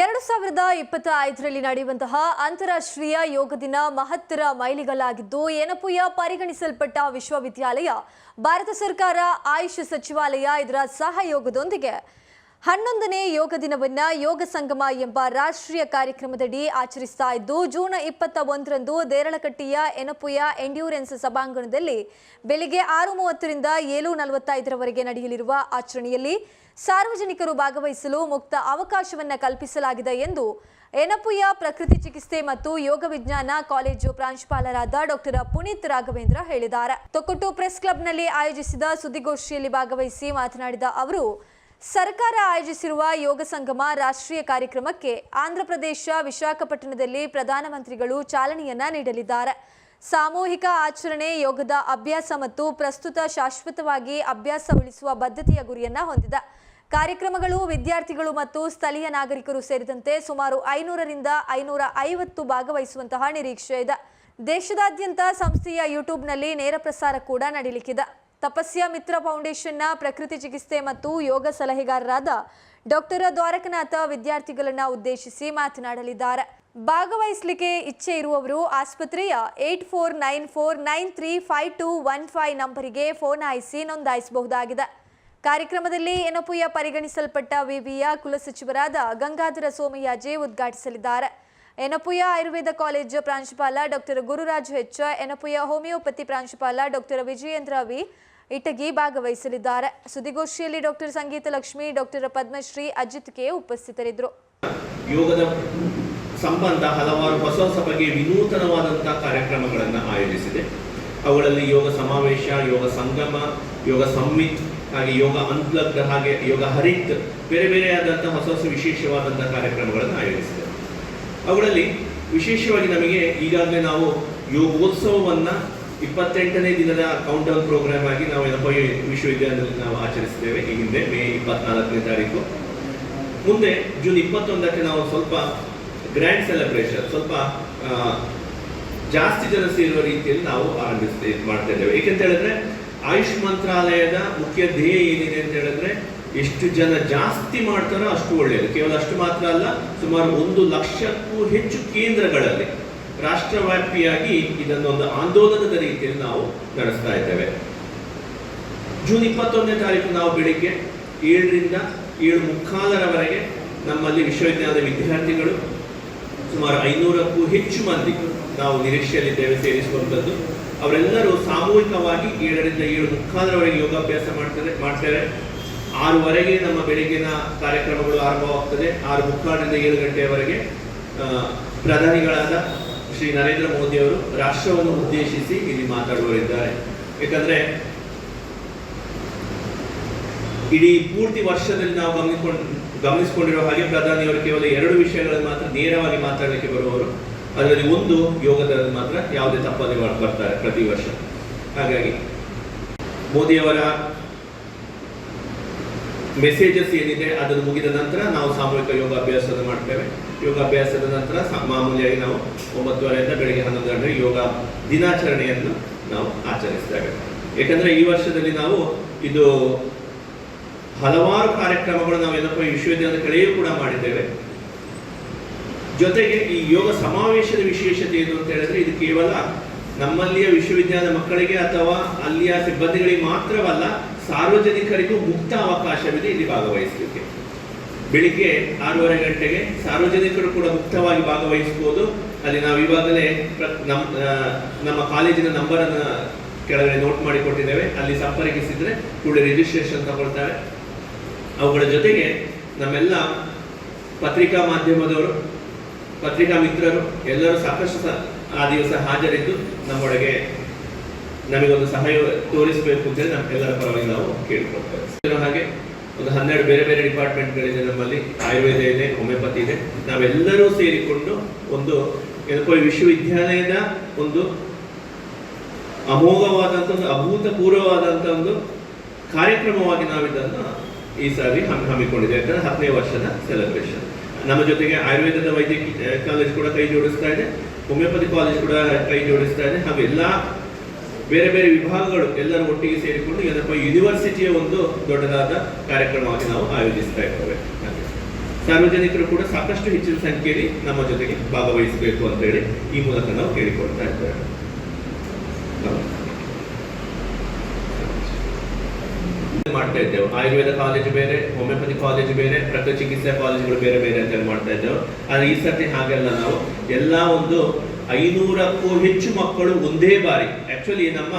ಎರಡು ಸಾವಿರದ ಇಪ್ಪತ್ತ ಐದರಲ್ಲಿ ನಡೆಯುವಂತಹ ಅಂತಾರಾಷ್ಟ್ರೀಯ ಯೋಗ ದಿನ ಮಹತ್ತರ ಮೈಲಿಗಲ್ಲಾಗಿದ್ದು ಏನಪುಯ ಪರಿಗಣಿಸಲ್ಪಟ್ಟ ವಿಶ್ವವಿದ್ಯಾಲಯ, ಭಾರತ ಸರ್ಕಾರ, ಆಯುಷ್ ಸಚಿವಾಲಯ ಇದರ ಸಹಯೋಗದೊಂದಿಗೆ ಹನ್ನೊಂದನೇ ಯೋಗ ದಿನವನ್ನ ಯೋಗ ಸಂಗಮ ಎಂಬ ರಾಷ್ಟ್ರೀಯ ಕಾರ್ಯಕ್ರಮದಡಿ ಆಚರಿಸ್ತಾ ಇದ್ದು, ಜೂನ್ ಇಪ್ಪತ್ತ ಒಂದರಂದು ದೇರಳಕಟ್ಟಿಯ ಎನಪುಯ ಎಂಡ್ಯೂರೆನ್ಸ್ ಸಭಾಂಗಣದಲ್ಲಿ ಬೆಳಿಗ್ಗೆ ಆರು ಮೂವತ್ತರಿಂದ ಏಳು ನಲವತ್ತೈದರವರೆಗೆ ನಡೆಯಲಿರುವ ಆಚರಣೆಯಲ್ಲಿ ಸಾರ್ವಜನಿಕರು ಭಾಗವಹಿಸಲು ಮುಕ್ತ ಅವಕಾಶವನ್ನ ಕಲ್ಪಿಸಲಾಗಿದೆ ಎಂದು ಎನಪುಯ ಪ್ರಕೃತಿ ಚಿಕಿತ್ಸೆ ಮತ್ತು ಯೋಗ ವಿಜ್ಞಾನ ಕಾಲೇಜು ಪ್ರಾಂಶುಪಾಲರಾದ ಡಾಕ್ಟರ್ ಪುನೀತ್ ರಾಘವೇಂದ್ರ ಹೇಳಿದ್ದಾರೆ. ತೊಕ್ಕೊಟ್ಟು ಪ್ರೆಸ್ ಕ್ಲಬ್ನಲ್ಲಿ ಆಯೋಜಿಸಿದ ಸುದ್ದಿಗೋಷ್ಠಿಯಲ್ಲಿ ಭಾಗವಹಿಸಿ ಮಾತನಾಡಿದ ಅವರು ಸರ್ಕಾರ ಆಯೋಜಿಸಿರುವ ಯೋಗ ಸಂಗಮ ರಾಷ್ಟ್ರೀಯ ಕಾರ್ಯಕ್ರಮಕ್ಕೆ ಆಂಧ್ರಪ್ರದೇಶ ವಿಶಾಖಪಟ್ಟಣದಲ್ಲಿ ಪ್ರಧಾನಮಂತ್ರಿಗಳು ಚಾಲನೆಯನ್ನ ನೀಡಲಿದ್ದಾರೆ. ಸಾಮೂಹಿಕ ಆಚರಣೆ, ಯೋಗದ ಅಭ್ಯಾಸ ಮತ್ತು ಪ್ರಸ್ತುತ ಶಾಶ್ವತವಾಗಿ ಅಭ್ಯಾಸ ಉಳಿಸುವ ಬದ್ಧತೆಯ ಗುರಿಯನ್ನ ಹೊಂದಿದೆ. ಕಾರ್ಯಕ್ರಮಗಳು ವಿದ್ಯಾರ್ಥಿಗಳು ಮತ್ತು ಸ್ಥಳೀಯ ನಾಗರಿಕರು ಸೇರಿದಂತೆ ಸುಮಾರು ಐನೂರರಿಂದ ಐನೂರ ಐವತ್ತು ಭಾಗವಹಿಸುವಂತಹ ನಿರೀಕ್ಷೆ ಇದೆ. ದೇಶದಾದ್ಯಂತ ಸಂಸ್ಥೆಯ ಯೂಟ್ಯೂಬ್ನಲ್ಲಿ ನೇರ ಪ್ರಸಾರ ಕೂಡ ನಡೆಯಲಿಕ್ಕಿದೆ ತಪಸ್ಯ ಮಿತ್ರ ಫೌಂಡೇಶನ್ನ ಪ್ರಕೃತಿ ಚಿಕಿತ್ಸೆ ಮತ್ತು ಯೋಗ ಸಲಹೆಗಾರರಾದ ಡಾಕ್ಟರ್ ದ್ವಾರಕನಾಥ ವಿದ್ಯಾರ್ಥಿಗಳನ್ನ ಉದ್ದೇಶಿಸಿ ಮಾತನಾಡಲಿದ್ದಾರೆ. ಭಾಗವಹಿಸಲಿಕ್ಕೆ ಇಚ್ಛೆ ಇರುವವರು ಆಸ್ಪತ್ರೆಯ eight four nine four nine three five two one five ನಂಬರಿಗೆ ಫೋನ್ ಹಾಯಿಸಿ ನೋಂದಾಯಿಸಬಹುದಾಗಿದೆ. ಕಾರ್ಯಕ್ರಮದಲ್ಲಿ ಎನಪುಯ ಪರಿಗಣಿಸಲ್ಪಟ್ಟ ವಿವಿಯ ಕುಲಸಚಿವರಾದ ಗಂಗಾಧರ ಸೋಮಯಾಜಿ ಉದ್ಘಾಟಿಸಲಿದ್ದಾರೆ. ಎನಪುಯ ಆಯುರ್ವೇದ ಕಾಲೇಜು ಪ್ರಾಂಶುಪಾಲ doctor Gururaj H Yenepoya homeopathy ಪ್ರಾಂಶುಪಾಲ ಡಾಕ್ಟರ್ ವಿಜಯೇಂದ್ರ ವಿ ಇಟಗಿ ಭಾಗವಹಿಸಲಿದ್ದಾರೆ. ಸುದ್ದಿಗೋಷ್ಠಿಯಲ್ಲಿ doctor Sangeetha Lakshmi, doctor Padmashree, Ajith K ಉಪಸ್ಥಿತರಿದ್ದರು. ಯೋಗದ ಸಂಬಂಧ ಹಲವಾರು ಹೊಸ ಹೊಸ ಬಗೆಯ ವಿನೂತನವಾದಂತಹ ಕಾರ್ಯಕ್ರಮಗಳನ್ನು ಆಯೋಜಿಸಿದೆ. ಅವುಗಳಲ್ಲಿ ಯೋಗ ಸಮಾವೇಶ, ಯೋಗ ಸಂಗಮ, ಯೋಗ ಸಂಮಿತ್ ಹಾಗೆ ಯೋಗ ಅನ್ಪ್ಲಗ್ಡ್, ಹಾಗೆ ಯೋಗ ಹರಿತ್, ಬೇರೆ ಬೇರೆಯಾದಂಥ ಹೊಸ ಹೊಸ ವಿಶೇಷವಾದಂತಹ ಕಾರ್ಯಕ್ರಮಗಳನ್ನು ಆಯೋಜಿಸಿದೆ. ಅವುಗಳಲ್ಲಿ ವಿಶೇಷವಾಗಿ ನಮಗೆ ಈಗಾಗಲೇ ನಾವು ಯೋಗೋತ್ಸವವನ್ನ ಇಪ್ಪತ್ತೆಂಟನೇ ದಿನದ ಕೌಂಟ್ ಡೌನ್ ಪ್ರೋಗ್ರಾಮ್ ಆಗಿ ನಾವು ಎನಪೈ ವಿಶ್ವವಿದ್ಯಾಲಯದಲ್ಲಿ ನಾವು ಆಚರಿಸಿದ್ದೇವೆ. ಈ ಹಿಂದೆ ಮೇ ಇಪ್ಪತ್ನಾಲ್ಕನೇ ತಾರೀಕು. ಮುಂದೆ ಜೂನ್ ಇಪ್ಪತ್ತೊಂದಕ್ಕೆ ನಾವು ಸ್ವಲ್ಪ ಗ್ರ್ಯಾಂಡ್ ಸೆಲೆಬ್ರೇಷನ್ ಸ್ವಲ್ಪ ಜಾಸ್ತಿ ಜನ ಸೇರುವ ರೀತಿಯಲ್ಲಿ ನಾವು ಆರಂಭಿಸ್ತಾ, ಮಾಡ್ತಾ ಇದ್ದೇವೆ. ಏಕೆಂತ ಹೇಳಿದ್ರೆ, ಆಯುಷ್ ಮಂತ್ರಾಲಯದ ಮುಖ್ಯ ಧ್ಯೇಯ ಏನಿದೆ ಅಂತ ಹೇಳಿದ್ರೆ, ಎಷ್ಟು ಜನ ಜಾಸ್ತಿ ಮಾಡ್ತಾರೋ ಅಷ್ಟು ಒಳ್ಳೆಯದು. ಕೇವಲ ಅಷ್ಟು ಮಾತ್ರ ಅಲ್ಲ, ಸುಮಾರು ಒಂದು ಲಕ್ಷಕ್ಕೂ ಹೆಚ್ಚು ಕೇಂದ್ರಗಳಲ್ಲಿ ರಾಷ್ಟ್ರವ್ಯಾಪಿಯಾಗಿ ಇದನ್ನು ಒಂದು ಆಂದೋಲನದ ರೀತಿಯಲ್ಲಿ ನಾವು ನಡೆಸ್ತಾ ಇದ್ದೇವೆ. ಜೂನ್ ಇಪ್ಪತ್ತೊಂದನೇ ತಾರೀಕು ನಾವು ಬೆಳಿಗ್ಗೆ ಏಳರಿಂದ ಏಳು ಮುಕ್ಕಾಲರವರೆಗೆ ನಮ್ಮಲ್ಲಿ ವಿಶ್ವವಿದ್ಯಾಲಯದ ವಿದ್ಯಾರ್ಥಿಗಳು ಸುಮಾರು ಐನೂರಕ್ಕೂ ಹೆಚ್ಚು ಮಂದಿ ನಾವು ನಿರೀಕ್ಷೆಯಲ್ಲಿದ್ದೇವೆ ಸೇರಿಸುವಂಥದ್ದು. ಅವರೆಲ್ಲರೂ ಸಾಮೂಹಿಕವಾಗಿ ಏಳರಿಂದ ಏಳು ಮುಕ್ಕಾಲರವರೆಗೆ ಯೋಗಾಭ್ಯಾಸ ಮಾಡ್ತಾರೆ ಮಾಡ್ತಾರೆ. ಆರೂವರೆಗೆ ನಮ್ಮ ಬೆಳಗ್ಗಿನ ಕಾರ್ಯಕ್ರಮಗಳು ಆರಂಭವಾಗ್ತದೆ. ಆರು ಮುಕ್ಕಾಲರಿಂದ ಏಳು ಗಂಟೆಯವರೆಗೆ ಪ್ರಧಾನಿಗಳಾದ ಶ್ರೀ ನರೇಂದ್ರ ಮೋದಿ ಅವರು ರಾಷ್ಟ್ರವನ್ನು ಉದ್ದೇಶಿಸಿ ಇಲ್ಲಿ ಮಾತಾಡುವರಿದ್ದಾರೆ ಯಾಕಂದ್ರೆ ಇಡೀ ಪೂರ್ತಿ ವರ್ಷದಲ್ಲಿ ನಾವು ಗಮನಿಕೊಂಡು ಗಮನಿಸಿಕೊಂಡಿರೋ ಹಾಗೆ ಪ್ರಧಾನಿಯವರು ಕೇವಲ ಎರಡು ವಿಷಯಗಳನ್ನು ಮಾತ್ರ ನೇರವಾಗಿ ಮಾತಾಡಲಿಕ್ಕೆ ಬರುವವರು. ಅದರಲ್ಲಿ ಒಂದು ಯೋಗದ ಮಾತ್ರ ಯಾವುದೇ ತಪ್ಪದೆ ಬರ್- ಬರ್ತಾರೆ ಪ್ರತಿ ವರ್ಷ. ಹಾಗಾಗಿ ಮೋದಿಯವರ ಮೆಸೇಜಸ್ ಏನಿದೆ ಅದನ್ನು ಮುಗಿದ ನಂತರ ನಾವು ಸಾಮೂಹಿಕ ಯೋಗಾಭ್ಯಾಸವನ್ನು ಮಾಡ್ತೇವೆ. ಯೋಗಾಭ್ಯಾಸದ ನಂತರ ಮಾಮೂಲಿಯಾಗಿ ನಾವು ಒಂಬತ್ತುವರೆಯಿಂದ ಬೆಳಿಗ್ಗೆ ಹನ್ನೊಂದು ಗಂಟೆಗೆ ಯೋಗ ದಿನಾಚರಣೆಯನ್ನು ನಾವು ಆಚರಿಸ್ತೇವೆ. ಏಕೆಂದರೆ ಈ ವರ್ಷದಲ್ಲಿ ನಾವು ಇದು ಹಲವಾರು ಕಾರ್ಯಕ್ರಮಗಳು ನಾವು ಏನಪ್ಪ ವಿಶ್ವವಿದ್ಯಾಲಯದ ಕಡೆಯೂ ಕೂಡ ಮಾಡಿದ್ದೇವೆ. ಜೊತೆಗೆ ಈ ಯೋಗ ಸಮಾವೇಶದ ವಿಶೇಷತೆ ಏನು ಅಂತ ಹೇಳಿದ್ರೆ, ಇದು ಕೇವಲ ನಮ್ಮಲ್ಲಿಯ ವಿಶ್ವವಿದ್ಯಾಲಯದ ಮಕ್ಕಳಿಗೆ ಅಥವಾ ಅಲ್ಲಿಯ ಸಿಬ್ಬಂದಿಗಳಿಗೆ ಮಾತ್ರವಲ್ಲ, ಸಾರ್ವಜನಿಕರಿಗೂ ಮುಕ್ತ ಅವಕಾಶವಿದೆ. ಇಲ್ಲಿ ಭಾಗವಹಿಸಲಿಕ್ಕೆ. ಬೆಳಿಗ್ಗೆ ಆರೂವರೆ ಗಂಟೆಗೆ ಸಾರ್ವಜನಿಕರು ಕೂಡ ಮುಕ್ತವಾಗಿ ಭಾಗವಹಿಸಬಹುದು. ಅಲ್ಲಿ ನಾವು ಇವಾಗಲೇ ಪ್ರ- ನಮ್ ನಮ್ಮ ಕಾಲೇಜಿನ ನಂಬರನ್ನು ಕೆಳಗಡೆ ನೋಟ್ ಮಾಡಿ ಕೊಟ್ಟಿದ್ದೇವೆ ಅಲ್ಲಿ ಸಂಪರ್ಕಿಸಿದ್ರೆ ಕೂಡ ರಿಜಿಸ್ಟ್ರೇಷನ್ ತಗೊಳ್ತಾರೆ. ಅವುಗಳ ಜೊತೆಗೆ ನಮ್ಮೆಲ್ಲ ಪತ್ರಿಕಾ ಮಾಧ್ಯಮದವರು, ಪತ್ರಿಕಾ ಮಿತ್ರರು ಎಲ್ಲರೂ ಸಾಕಷ್ಟು ಆ ದಿವಸ ಹಾಜರಿದ್ದು ನಮ್ಮೊಳಗೆ ನಮಗೊಂದು ಸಹಾಯ ತೋರಿಸಬೇಕು ಅಂತೇಳಿ ನಮ್ಮೆಲ್ಲರ ಪರವಾಗಿ ನಾವು ಕೇಳಿಕೊಳ್ತೇವೆ. ಹಾಗೆ ಒಂದು ಹನ್ನೆರಡು ಬೇರೆ ಬೇರೆ ಡಿಪಾರ್ಟ್ಮೆಂಟ್ಗಳಿದೆ ನಮ್ಮಲ್ಲಿ. ಆಯುರ್ವೇದ ಇದೆ ಹೋಮಿಯೋಪತಿ ಇದೆ. ನಾವೆಲ್ಲರೂ ಸೇರಿಕೊಂಡು ಒಂದು ಏನಪ್ಪ ವಿಶ್ವವಿದ್ಯಾಲಯದ ಒಂದು ಅಮೋಘವಾದಂಥ ಒಂದು ಅಭೂತಪೂರ್ವವಾದಂಥ ಒಂದು ಕಾರ್ಯಕ್ರಮವಾಗಿ ನಾವು ಈ ಸಾರಿ ಹಮ್ಮಿ ಹಮ್ಮಿಕೊಂಡಿದ್ದೇವೆ. ಯಾಕಂದ್ರೆ ಹತ್ತನೇ ವರ್ಷದ ಸೆಲೆಬ್ರೇಷನ್ ನಮ್ಮ ಜೊತೆಗೆ ಆಯುರ್ವೇದದ ವೈದ್ಯಕೀಯ ಕಾಲೇಜ್ ಕೂಡ ಕೈ ಜೋಡಿಸ್ತಾ ಇದೆ. ಹೋಮಿಯೋಪತಿ ಕಾಲೇಜ್ ಕೂಡ ಕೈ ಜೋಡಿಸ್ತಾ ಇದೆ. ಹಾಗೂ ಎಲ್ಲ ಬೇರೆ ಬೇರೆ ವಿಭಾಗಗಳು ಎಲ್ಲರೂ ಒಟ್ಟಿಗೆ ಸೇರಿಕೊಂಡು ಏನಪ್ಪ ಯೂನಿವರ್ಸಿಟಿಯ ಒಂದು ದೊಡ್ಡದಾದ ಕಾರ್ಯಕ್ರಮವಾಗಿ ನಾವು ಆಯೋಜಿಸ್ತಾ ಇದ್ದೇವೆ. ಸಾರ್ವಜನಿಕರು ಕೂಡ ಸಾಕಷ್ಟು ಹೆಚ್ಚಿನ ಸಂಖ್ಯೆಯಲ್ಲಿ ನಮ್ಮ ಜೊತೆಗೆ ಭಾಗವಹಿಸಬೇಕು ಅಂತ ಹೇಳಿ ಈ ಮೂಲಕ ನಾವು ಕೇಳಿಕೊಳ್ತಾ ಇದ್ದೇವೆ. ಮಾಡ್ತಾ ಇದ್ದೇವೆ. ಆಯುರ್ವೇದ ಕಾಲೇಜ್ ಬೇರೆ ಹೋಮಿಯೋಪತಿ ಕಾಲೇಜ್ ಬೇರೆ ಪ್ರಕೃತಿ ಚಿಕಿತ್ಸಾ ಕಾಲೇಜುಗಳು ಬೇರೆ ಬೇರೆ ಅಂತ ಮಾಡ್ತಾ ಇದ್ದೇವೆ. ಆದ್ರೆ ಈ ಸರ್ತಿ ಹಾಗೆಲ್ಲ ನಾವು. ಎಲ್ಲ ಒಂದು ಐನೂರಕ್ಕೂ ಹೆಚ್ಚು ಮಕ್ಕಳು ಒಂದೇ ಬಾರಿ. ಆ್ಯಕ್ಚುಲಿ ನಮ್ಮ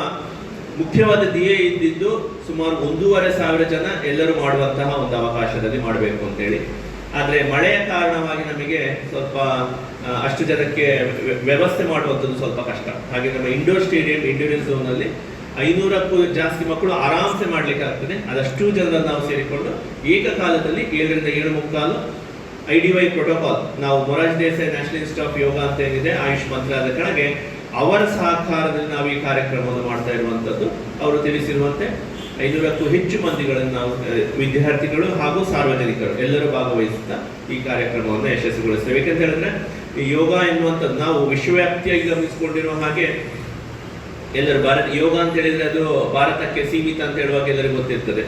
ಮುಖ್ಯವಾದ ಧ್ಯೇಯ ಇದ್ದಿದ್ದು ಸುಮಾರು ಒಂದೂವರೆ ಸಾವಿರ ಜನ ಎಲ್ಲರೂ ಮಾಡುವಂತಹ ಒಂದು ಅವಕಾಶದಲ್ಲಿ ಮಾಡಬೇಕು ಅಂತೇಳಿ. ಆದರೆ ಮಳೆಯ ಕಾರಣವಾಗಿ ನಮಗೆ ಸ್ವಲ್ಪ ಅಷ್ಟು ಜನಕ್ಕೆ ವ್ಯ- ವ್ಯವಸ್ಥೆ ಮಾಡುವಂಥದ್ದು ಸ್ವಲ್ಪ ಕಷ್ಟ. ಹಾಗೆ ನಮ್ಮ ಇಂಡೋರ್ ಸ್ಟೇಡಿಯಂ ಇಂಡೋರಿಯನ್ ಝೋನಲ್ಲಿ ಐನೂರಕ್ಕೂ ಜಾಸ್ತಿ ಮಕ್ಕಳು ಆರಾಮ್ಸೆ ಮಾಡ್ಲಿಕ್ಕೆ ಆಗ್ತದೆ ಅದಷ್ಟು ಜನರನ್ನು ನಾವು ಸೇರಿಕೊಂಡು ಏಕಕಾಲದಲ್ಲಿ ಏಳರಿಂದ ಏಳು ಮುಕ್ಕಾಲು ಐ ಡಿ ವೈ ಪ್ರೋಟೋಕಾಲ್ ನಾವು Morarji Desai National Institute of Yoga ಅಂತ ಏನಿದೆ ಆಯುಷ್ ಮಂತ್ರಾಲಯದ ಕೆಳಗೆ ಅವರ ಸಹಕಾರದಲ್ಲಿ ನಾವು ಈ ಕಾರ್ಯಕ್ರಮವನ್ನು ಮಾಡ್ತಾ ಇರುವಂಥದ್ದು ಅವರು ತಿಳಿಸಿರುವಂತೆ ಐನೂರಕ್ಕೂ ಹೆಚ್ಚು ಮಂದಿಗಳನ್ನು ನಾವು ವಿದ್ಯಾರ್ಥಿಗಳು ಹಾಗೂ ಸಾರ್ವಜನಿಕರು ಎಲ್ಲರೂ ಭಾಗವಹಿಸುತ್ತಾ ಈ ಕಾರ್ಯಕ್ರಮವನ್ನು ಯಶಸ್ವಿಗೊಳಿಸ್ತೇವೆ. ಯಾಕಂತ ಹೇಳಿದ್ರೆ ಯೋಗ ಎನ್ನುವಂಥದ್ದು ನಾವು ವಿಶ್ವವ್ಯಾಪ್ತಿಯಾಗಿ ಗಮನಿಸಿಕೊಂಡಿರುವ ಹಾಗೆ ಎಲ್ಲರೂ ಭಾರತ, ಯೋಗ ಅಂತ ಹೇಳಿದ್ರೆ ಅದು ಭಾರತಕ್ಕೆ ಸೀಮಿತ ಅಂತ ಹೇಳುವಾಗ ಎಲ್ಲರಿಗೂ ಗೊತ್ತಿರ್ತದೆ.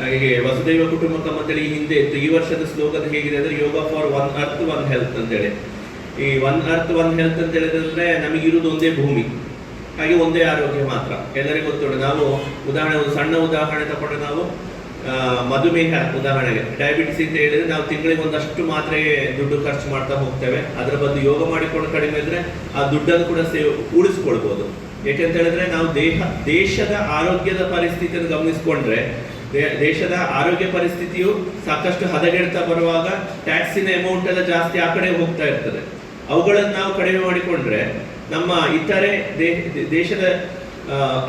ಹಾಗೆ ವಸುದೈವ ಕುಟುಂಬಕಂ ಅಂತೇಳಿ ಈ ಹಿಂದೆ ಇತ್ತು. ಈ ವರ್ಷದ ಸ್ಲೋಗನ್ ಹೇಗಿದೆ ಅಂದ್ರೆ, Yoga for one earth one health ಅಂತೇಳಿ ಈ ಒನ್ ಅರ್ತ್ ಒನ್ ಹೆಲ್ತ್ ಅಂತ ಹೇಳಿದ್ರೆ ನಮಗಿರುವುದು ಒಂದೇ ಭೂಮಿ. ಹಾಗೆ ಒಂದೇ ಆರೋಗ್ಯ ಮಾತ್ರ. ಎಲ್ಲರಿಗೂ ಗೊತ್ತುಂಟು. ನಾವು ಉದಾಹರಣೆ, ಒಂದು ಸಣ್ಣ ಉದಾಹರಣೆ ತಗೊಂಡು ನಾವು ಮಧುಮೇಹ ಉದಾಹರಣೆಗೆ. ಡಯಾಬಿಟಿಸ್ ಅಂತ ಹೇಳಿದ್ರೆ ನಾವು ತಿಂಗಳಿಗೆ ಒಂದಷ್ಟು ಮಾತ್ರೆ ದುಡ್ಡು ಖರ್ಚು ಮಾಡ್ತಾ ಹೋಗ್ತೇವೆ. ಅದರ ಬದಲು ಯೋಗ ಮಾಡಿಕೊಂಡು ಕಡಿಮೆ ಇದ್ರೆ ಆ ದುಡ್ಡನ್ನು ಕೂಡ ಸೇವ್ ಉಳಿಸ್ಕೊಳ್ಬೋದು ಯಾಕೆಂತ ಹೇಳಿದ್ರೆ ನಾವು ದೇಹ, ದೇಶದ ಆರೋಗ್ಯದ ಪರಿಸ್ಥಿತಿಯನ್ನು ಗಮನಿಸಿಕೊಂಡ್ರೆ ದೇಶದ ಆರೋಗ್ಯ ಪರಿಸ್ಥಿತಿಯು ಸಾಕಷ್ಟು ಹದಗೆಡ್ತಾ ಬರುವಾಗ ಟ್ಯಾಕ್ಸಿನ ಅಮೌಂಟ್ ಎಲ್ಲ ಜಾಸ್ತಿ ಆ ಕಡೆ ಹೋಗ್ತಾ ಇರ್ತದೆ. ಅವುಗಳನ್ನು ನಾವು ಕಡಿಮೆ ಮಾಡಿಕೊಂಡ್ರೆ ನಮ್ಮ ಇತರೆ ದೇಶದ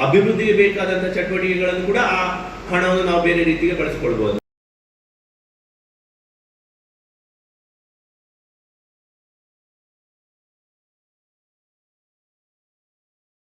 ಅಭಿವೃದ್ಧಿಗೆ ಬೇಕಾದಂತಹ ಚಟುವಟಿಕೆಗಳನ್ನು ಕೂಡ ಆ ಹಣವನ್ನು ನಾವು ಬೇರೆ ರೀತಿಗೆ ಬಳಸ್ಕೊಳ್ಬಹುದು